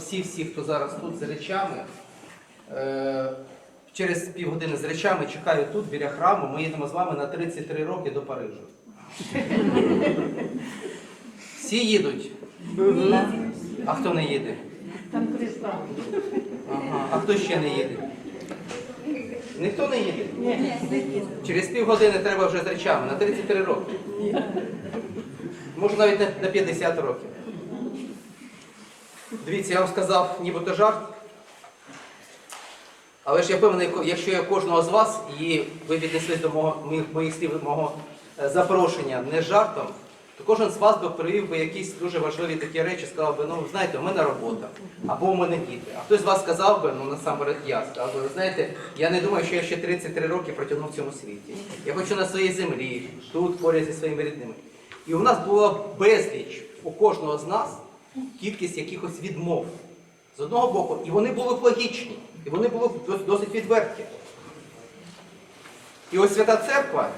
всі-всі, хто зараз тут з речами, е, через півгодини з речами чекаю тут, біля храму. Ми їдемо з вами на 33 роки до Парижу. Всі їдуть. А хто не їде? Там Христа. Ага. А хто ще не їде? Ніхто не їде. Ні, Через півгодини треба вже з речами на 33 роки. Може навіть на- на 50 років. Дивіться, я вам сказав нібито жарт. Але ж я певний, якщо я кожного з вас і ви віднеслись до мого, моїх, моїх слів мого е, запрошення не жартом, то кожен з вас би привів би якісь дуже важливі такі речі, сказав би, ну знаєте, у мене робота, або у мене діти. А хтось з вас сказав би, ну насамперед я сказав би, знаєте, я не думаю, що я ще 33 роки протягну в цьому світі. Я хочу на своїй землі, тут поряд зі своїми рідними. І у нас було безліч у кожного з нас кількість якихось відмов. З одного боку, і вони були б логічні, і вони були б досить відверті. І ось Свята Церква,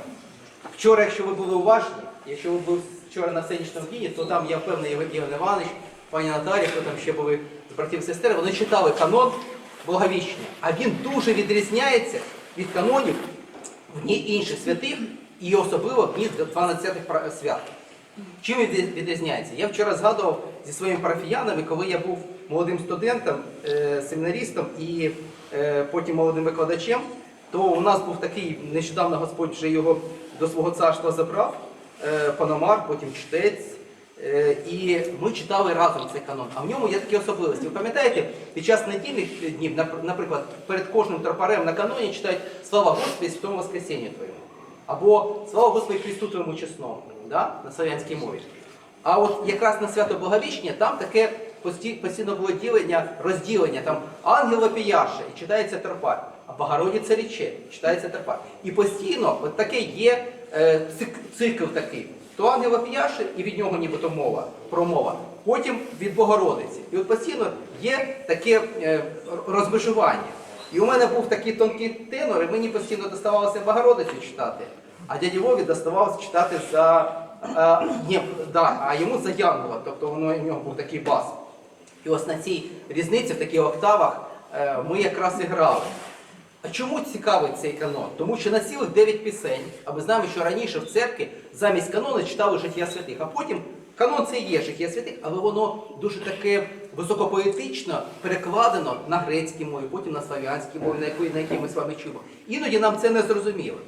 вчора, якщо ви були уважні, якщо ви були вчора на сценічному дні, то там я впевнений, Євген Іванович, пані Наталія, хто там ще були з братів сестер, вони читали канон Благовіщення. А він дуже відрізняється від канонів в дні інших святих і особливо в дні 12 пра- свят. Чим він відрізняється? Я вчора згадував зі своїми парафіянами, коли я був молодим студентом, е, семінарістом і е, потім молодим викладачем, то у нас був такий, нещодавно Господь вже його до свого царства забрав, е, Пономар, потім чтець. І ми читали разом цей канон. А в ньому є такі особливості. Ви пам'ятаєте, під час недільних днів, наприклад, перед кожним тропарем на каноні читають Слава Господи, святому Воскресенню Твоєму. Або Слава Господи Христу Твоєму чесному да? на славянській мові. А от якраз на свято Благовіщення там таке постійно було ділення, розділення. Там ангел вопіяше і читається тропар, а Богородиця річе, читається тропар. І постійно от таке є е, цик- цикл такий. То ангел вопіяше, і від нього нібито мова, промова. Потім від Богородиці. І от постійно є таке е, розмежування. І у мене був такий тонкий тенор, і мені постійно доставалося Богородицю читати, а дяді Вові доставалося читати за а, ні, да, а йому за Янгола, тобто воно, у нього був такий бас. І ось на цій різниці, в таких октавах, е, ми якраз і грали. А чому цікавий цей канон? Тому що на цілих 9 пісень, а ми знаємо, що раніше в церкві замість канону читали життя святих, а потім канон це є життя святих, але воно дуже таке високопоетично перекладено на грецькій мові, потім на слав'янській мові, на якій, на якій ми з вами чуємо. Іноді нам це не зрозуміло.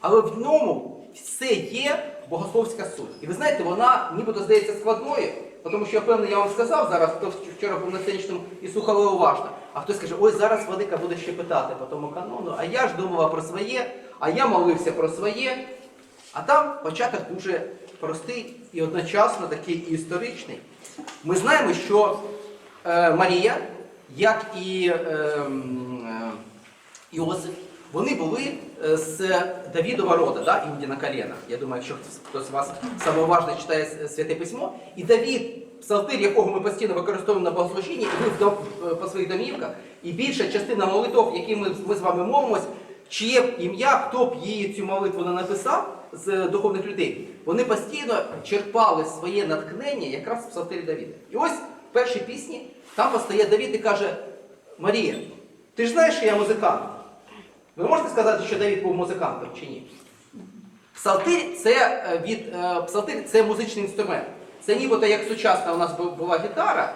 Але в ньому все є богословська суть. І ви знаєте, вона нібито здається складною, тому що я певно, я вам сказав зараз, хто вчора був на сценічному і слухали уважно. А хтось каже, ой, зараз Владика буде ще питати по тому канону, а я ж думала про своє, а я молився про своє. А там початок дуже простий і одночасно такий історичний. Ми знаємо, що е, Марія, як і е, е, Іосиф, вони були е, з Давідова рода, да, Іудіна коліна. Я думаю, якщо хтось- з вас самоуважно читає святе письмо. І Давід, псалтир, якого ми постійно використовуємо на богослужінні, і ви в дом- е, по своїх домівках, і більша частина молитов, які ми, ми з вами мовимось, чиє б ім'я, хто б її цю молитву не написав з духовних людей, вони постійно черпали своє натхнення якраз в псалтирі Давіда. І ось в першій пісні там постає Давід і каже: Марія, ти ж знаєш, що я музикант? Ви можете сказати, що Давід був музикантом чи ні? Псалтир це е, від е, псалтир це музичний інструмент. Це нібито як сучасна у нас була гітара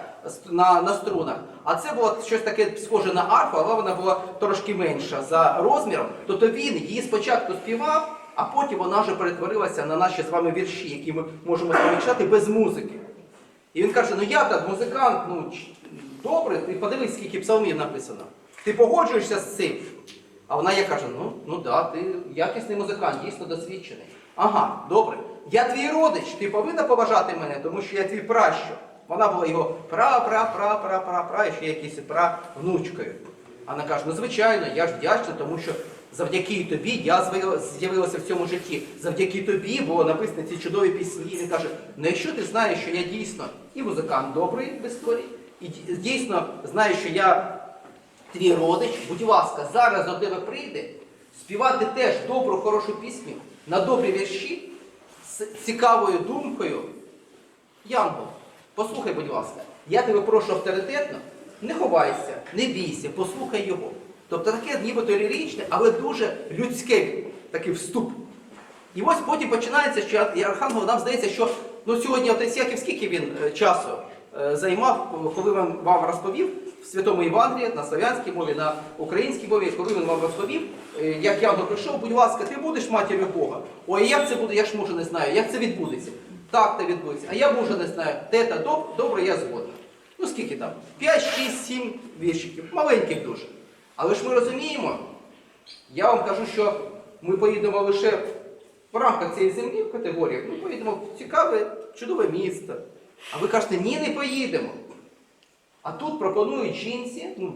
на, на струнах, а це було щось таке схоже на арфу, але вона була трошки менша за розміром. Тобто він її спочатку співав, а потім вона вже перетворилася на наші з вами вірші, які ми можемо читати без музики. І він каже: ну я так музикант, ну добре, ти подивись, скільки псалмів написано. Ти погоджуєшся з цим? А вона як каже, ну, ну да, ти якісний музикант, дійсно досвідчений. Ага, добре. Я твій родич, ти повинна поважати мене, тому що я твій пращур. Вона була його пра-пра-пра-пра-пра-пра, ще якісь пра-внучкою. А вона каже, ну звичайно, я ж вдячна, тому що завдяки тобі я з'явилася в цьому житті. Завдяки тобі було написано ці чудові пісні. Він каже, ну якщо ти знаєш, що я дійсно і музикант добрий в історії, і дійсно знаю, що я твій родич, будь ласка, зараз до тебе прийде співати теж добру, хорошу пісню на добрі вірші з цікавою думкою. Янгол, послухай, будь ласка, я тебе прошу авторитетно, не ховайся, не бійся, послухай його. Тобто таке нібито ліричне, але дуже людське такий вступ. І ось потім починається, що Архангел нам здається, що ну, сьогодні отець Яків скільки він е, часу е, займав, коли вам розповів Святому Євангелії, на славянській мові, на українській мові, коли він вам розповів, е, як Янгол прийшов, будь ласка, ти будеш матір'ю Бога. Ой, як це буде, я ж може не знаю, як це відбудеться. Так, це відбудеться. А я може не знаю. Тета, доб, добре, я згодна. Ну скільки там? 5, 6, 7 віршиків, маленьких дуже. Але ж ми розуміємо, я вам кажу, що ми поїдемо лише в рамках цієї землі в категоріях, ми поїдемо в цікаве, чудове місто. А ви кажете, ні, не поїдемо. А тут пропонують жінці, ну,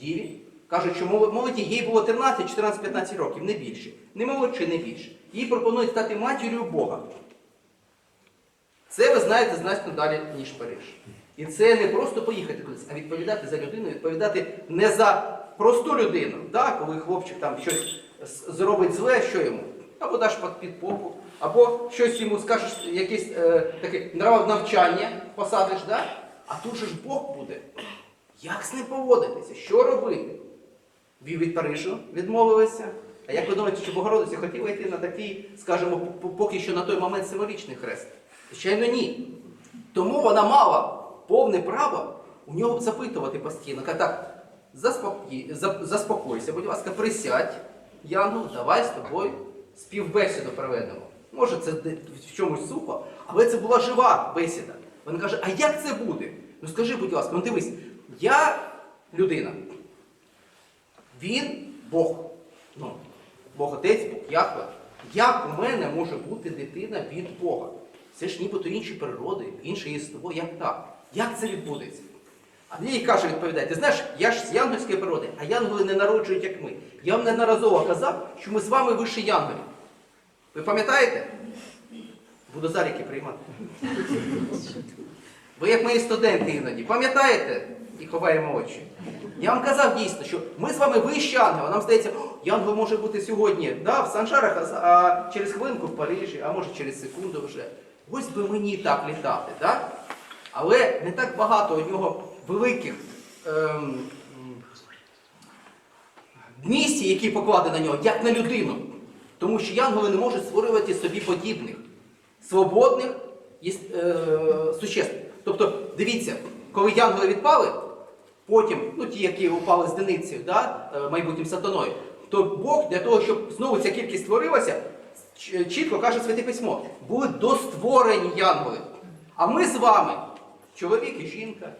діві, кажуть, що молоді, їй було 13, 14, 15 років, не більше. Не молодше, не більше. Їй пропонують стати матір'ю Бога. Це ви знаєте значно далі, ніж Париж. І це не просто поїхати кудись, а відповідати за людину, відповідати не за просту людину, да, коли хлопчик там щось зробить зле, що йому? Або даш під- попу, або щось йому скажеш, якесь е, таке навчання посадиш, да? А тут же ж Бог буде. Як з ним поводитися? Що робити? Ви від Парижу відмовилися. А як ви думаєте, що Богородиця хотіла йти на такий, скажімо, поки що на той момент символічний хрест? Звичайно, ні. Тому вона мала повне право у нього запитувати постійно. Каже, так, заспокій, заспокойся, будь ласка, присядь, Янгол, давай з тобою співбесіду проведемо. Може, це в чомусь сухо, але це була жива бесіда. Вона каже, а як це буде? Ну скажи, будь ласка, ну дивись, я людина, він Бог. Ну, Бог Отець, Бог Яхве. Як у мене може бути дитина від Бога? Це ж нібито інші природи, інше єство. Як так? Як це відбудеться? А їй каже, відповідає, ти знаєш, я ж з янгольської природи, а янголи не народжують, як ми. Я вам неодноразово казав, що ми з вами вище янголів. Ви пам'ятаєте? Буду заліки приймати. Ви як мої студенти іноді, пам'ятаєте? І ховаємо очі. Я вам казав дійсно, що ми з вами вищі ангели. Нам здається, «О, янгол може бути сьогодні да, в Санжарах, а через хвилинку в Парижі, а може через секунду вже. Ось би мені так літати, да? Але не так багато у нього великих ем, місій, які покладені на нього, як на людину. Тому що янголи не можуть створювати собі подібних, свободних е, существ. Тобто, дивіться, коли янголи відпали, потім, ну ті, які упали з диницею, да, е, майбутнім сатаною, то Бог для того, щоб знову ця кількість створилася, чітко каже Святе Письмо, були достворені янголи. А ми з вами, чоловік і жінка,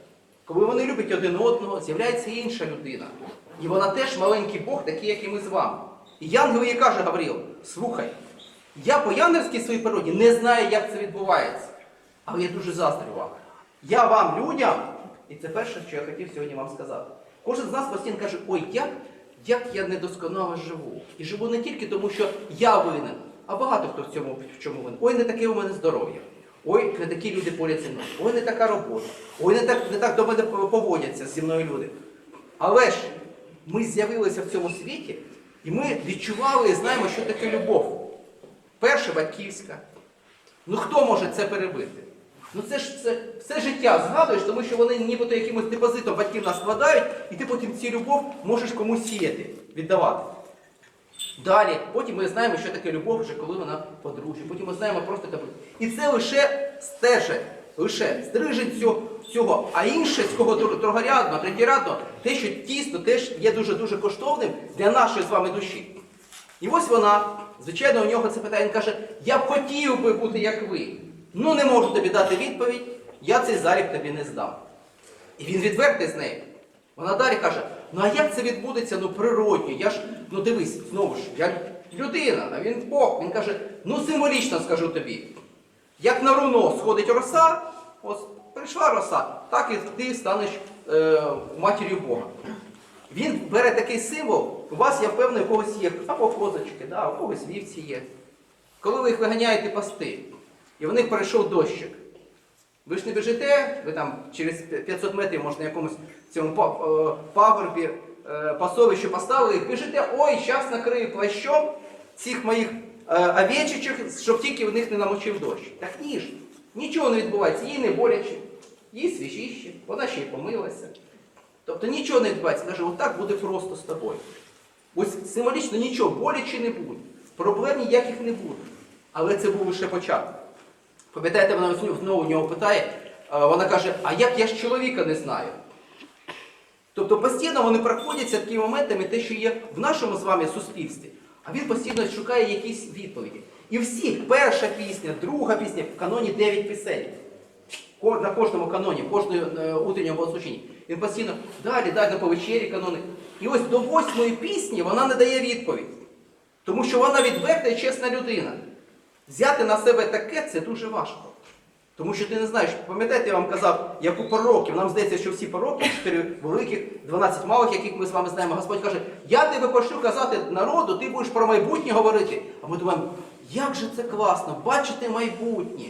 коли вони люблять один одного, з'являється інша людина. І вона теж маленький Бог, такий, як і ми з вами. І янгел їй каже Гавріл, слухай, я по янгельській своїй природі не знаю, як це відбувається. Але я дуже заздрю вам. Я вам, людям, і це перше, що я хотів сьогодні вам сказати. Кожен з нас постійно каже, ой, як, як я недосконало живу. І живу не тільки тому, що я винен, а багато хто в цьому в чому винен. Ой, не таке у мене здоров'я. Ой, не такі люди поряд зі мною. Ой, не така робота. Ой, не так, не так до мене поводяться зі мною люди. Але ж ми з'явилися в цьому світі, і ми відчували і знаємо, що таке любов. Перша батьківська. Ну хто може це перебити? Ну це ж це все життя згадуєш, тому що вони нібито якимось депозитом батьків нас складають, і ти потім цю любов можеш комусь сіяти, віддавати. Далі, потім ми знаємо, що таке любов, вже коли вона подружжя. Потім ми знаємо просто таке. І це лише стежень, лише стрижень цього, цього. А інше з кого дру- другорядно, третєрядно, те, що тісно, теж є дуже-дуже коштовним для нашої з вами душі. І ось вона, звичайно, у нього це питання, каже, я б хотів би бути як ви. Ну не можу тобі дати відповідь, я цей залік тобі не здам. І він відвертий з нею. Вона далі каже: ну а як це відбудеться ну природньо? Я ж, ну дивись, знову ж, я людина, а він Бог. Він каже, ну символічно скажу тобі. Як на руно сходить роса, ось прийшла роса, так і ти станеш е, матір'ю Бога. Він бере такий символ, у вас, я впевнений, у когось є або козочки, да, у когось вівці є. Коли ви їх виганяєте пасти, і в них перейшов дощик, ви ж не біжите, ви там через 500 метрів, може, на якомусь цьому е, пагорбі, е, пасовищу поставили їх, біжите, ой, зараз накрию плащом цих моїх е, овечечок, щоб тільки в них не намочив дощ. Так ні ж, нічого не відбувається, їй не боляче, їй свіжіще, вона ще й помилася. Тобто нічого не відбувається. Каже, отак буде просто з тобою. Ось символічно нічого, боляче не буде, проблем ніяких не буде. Але це був лише початок. Пам'ятаєте, вона знову нього питає, вона каже, а як я ж чоловіка не знаю? Тобто постійно вони проходяться такими моментами, те, що є в нашому з вами суспільстві, а він постійно шукає якісь відповіді. І всіх, перша пісня, друга пісня, в каноні 9 пісень. На кожному каноні, кожної е, утреннього богослужіння. Він постійно далі, далі по вечері канони. І ось до восьмої пісні вона не дає відповідь. Тому що вона відверта і чесна людина. Взяти на себе таке це дуже важко. Тому що ти не знаєш, пам'ятаєте, я вам казав, як у пророків, нам здається, що всі пророки, 4 великих, 12 малих, яких ми з вами знаємо, Господь каже, я тебе пошлю казати народу, ти будеш про майбутнє говорити. А ми думаємо, як же це класно, бачити майбутнє.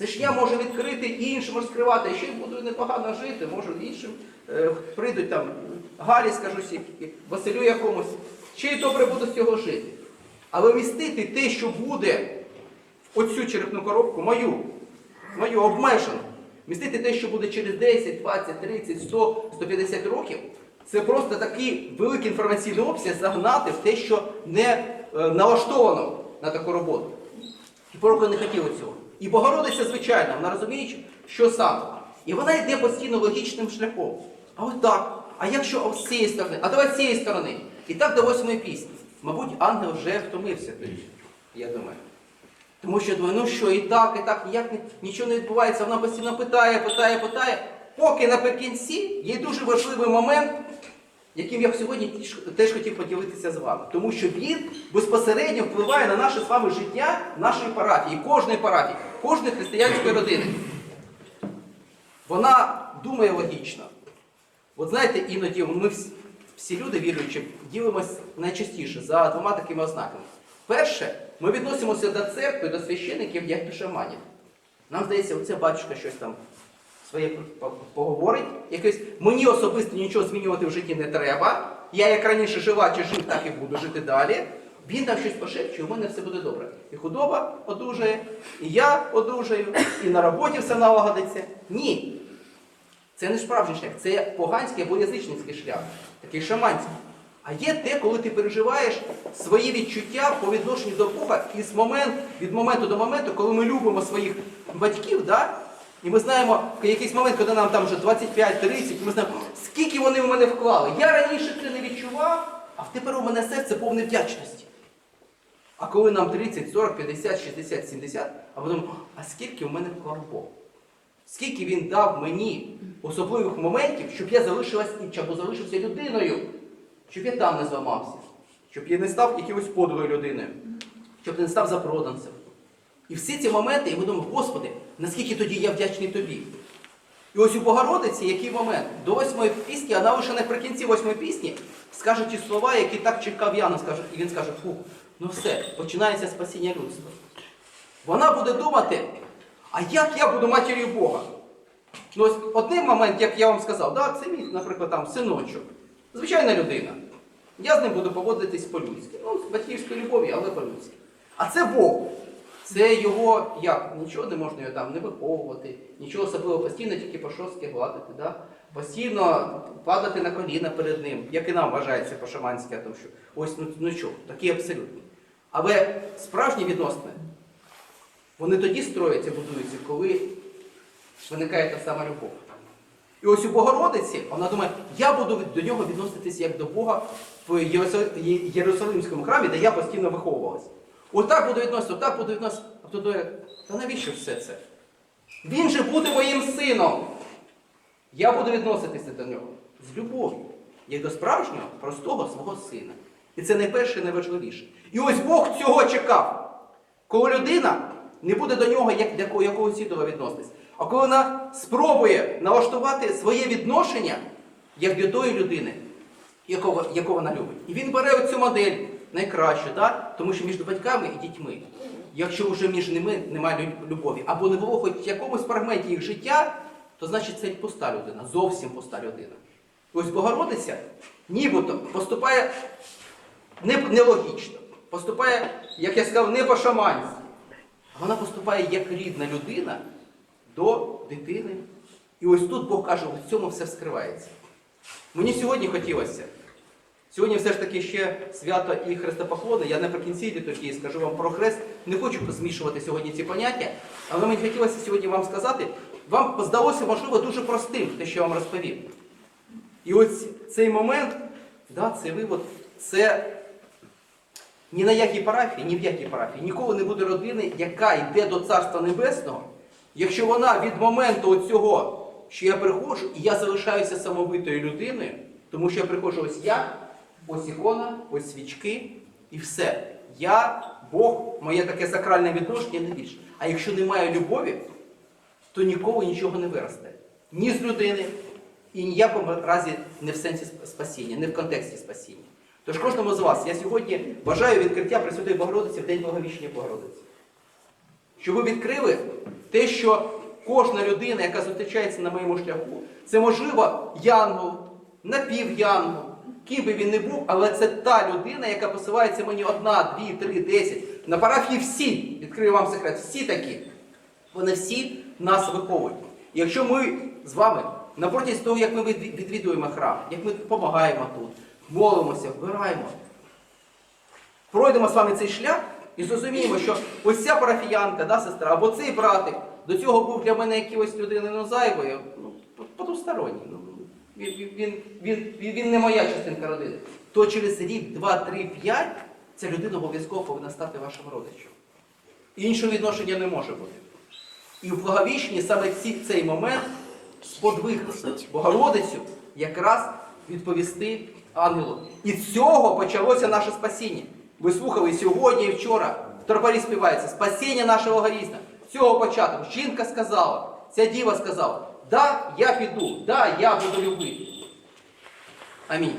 Це ж я можу відкрити іншим розкривати, ще й буду непогано жити, можу іншим е, прийдуть там, Галі скажу сі- Василю якомусь, ще й добре буду з цього жити. Але вмістити те, що буде в оцю черепну коробку, мою, мою обмежену, вмістити те, що буде через 10, 20, 30, 100, 150 років, це просто такий великий інформаційний обсяг загнати в те, що не е, налаштовано на таку роботу. І пророки не хотіли цього. І Богородиця, звичайно, вона розуміє, що саме. І вона йде постійно логічним шляхом. А от так. А якщо з цієї сторони, а давай з цієї сторони. І так до восьмої пісні. Мабуть, ангел вже втомився тоді, я думаю. Тому що думаю, ну що, і так, і так, ніяк нічого не відбувається. Вона постійно питає, питає, питає. Поки наприкінці є дуже важливий момент, яким я сьогодні теж- хотів поділитися з вами. Тому що він безпосередньо впливає на наше з вами життя нашої парафії, кожної парафії, кожної християнської родини. Вона думає логічно. От знаєте, іноді ми всі, люди віруючі ділимось найчастіше за двома такими ознаками. Перше, ми відносимося до церкви, до священиків як до шаманів. Нам здається, оце батюшка щось там своє поговорить. Якесь мені особисто нічого змінювати в житті не треба. Я як раніше жила чи жив, так і буду жити далі. Він там щось пошепчує, у мене все буде добре. І худоба одужає, і я одужаю, і на роботі все налагодиться. Ні. Це не справжній шлях, це поганський або язичницький шлях, такий шаманський. А є те, коли ти переживаєш свої відчуття по відношенню до Бога і з момент, від моменту до моменту, коли ми любимо своїх батьків, да? І ми знаємо якийсь момент, коли нам там вже 25-30, ми знаємо, скільки вони в мене вклали. Я раніше це не відчував, а тепер у мене серце повне вдячності. А коли нам 30, 40, 50, 60, 70, а потім, а скільки в мене вклав Бог? Скільки він дав мені особливих моментів, щоб я залишилась інша, або залишився людиною, щоб я там не зламався, щоб я не став якимось подвою людиною, щоб не став запроданцем. І всі ці моменти, і ми думаємо, Господи, наскільки тоді я вдячний тобі. І ось у Богородиці, який момент? До восьмої пісні, вона лише наприкінці восьмої пісні скаже ті слова, які так чекав Яна, і він скаже, фу, ну все, починається спасіння людства. Вона буде думати, а як я буду матір'ю Бога? Ну ось один момент, як я вам сказав, да, це мій, наприклад, там синочок. Звичайна людина. Я з ним буду поводитись по-людськи. Ну, з батьківської любові, але по-людськи. А це Бог. Це його як? Нічого не можна його там не виховувати, нічого особливого, постійно тільки по шостки гладити, да? постійно падати на коліна перед ним, як і нам вважається по-шаманськи, тому що ось ну, ну що, такі абсолютні. Але справжні відносини, вони тоді строяться, будуються, коли виникає та сама любов. І ось у Богородиці вона думає, я буду до нього відноситися як до Бога в Єрусалимському храмі, де я постійно виховувалась. Отак буду відноситися, отак буду відноситися. А хто думає, та навіщо все це? Він же буде моїм сином. Я буду відноситися до нього з любов'ю, як до справжнього, простого свого сина. І це найперше і найважливіше. І ось Бог цього чекав. Коли людина не буде до нього як до якогось ідола відноситись, а коли вона спробує налаштувати своє відношення як до тої людини, яку вона любить. І він бере оцю модель найкращу, да? тому що між батьками і дітьми, якщо вже між ними немає любові, або не було хоч в якомусь фрагменті їх життя, то значить це пуста людина, зовсім пуста людина. Ось Богородиця нібито поступає нелогічно, поступає, як я сказав, не по-шаманськи. Вона поступає як рідна людина до дитини. І ось тут Бог каже, в цьому все вскривається. Мені сьогодні хотілося. Сьогодні все ж таки ще свято і хрестопоходи. Я наприкінці літургії скажу вам про хрест. Не хочу змішувати сьогодні ці поняття, але мені хотілося сьогодні вам сказати, вам здалося, можливо, дуже простим те, що я вам розповів. І ось цей момент, да, цей вивод, це ні на якій парафії, ні в якій парафії ніколи не буде родини, яка йде до Царства Небесного, якщо вона від моменту цього, що я приходжу, і я залишаюся самобитою людиною, тому що я приходжу ось я, ось ікона, ось свічки, і все. Я, Бог, моє таке сакральне відношення не більше. А якщо немає любові, то ніколи нічого не виросте. Ні з людини, і ніякому разі не в сенсі спасіння, не в контексті спасіння. Тож кожному з вас я сьогодні бажаю відкриття Пресвятої Богородиці в День Благовіщення Богородиці. Щоб ви відкрили те, що кожна людина, яка зустрічається на моєму шляху, це можливо янгол, напівянгол, ким би він не був, але це та людина, яка посилається мені одна, дві, три, десять. На парафії всі, відкрию вам секрет, всі такі. Вони всі нас виховують. Якщо ми з вами на протязі того, як ми відвідуємо храм, як ми допомагаємо тут, молимося, вбираємо, пройдемо з вами цей шлях і зрозуміємо, що ось ця парафіянка, да, сестра, або цей братик, до цього був для мене якоюсь людиною ну, зайвою, ну, потусторонній. Ну, він, він, він, він, не моя частинка родини. То через рік, два, три, п'ять ця людина обов'язково повинна стати вашим родичем. Іншого відношення не може бути. І в Благовіщенні саме ці, цей момент сподвиг Богородицю якраз відповісти ангелу. І з цього почалося наше спасіння. Ви слухали сьогодні і вчора. В тропарі співається спасіння нашого горізна. З цього початку жінка сказала, ця діва сказала, да, я піду, да, я буду любити. Амінь.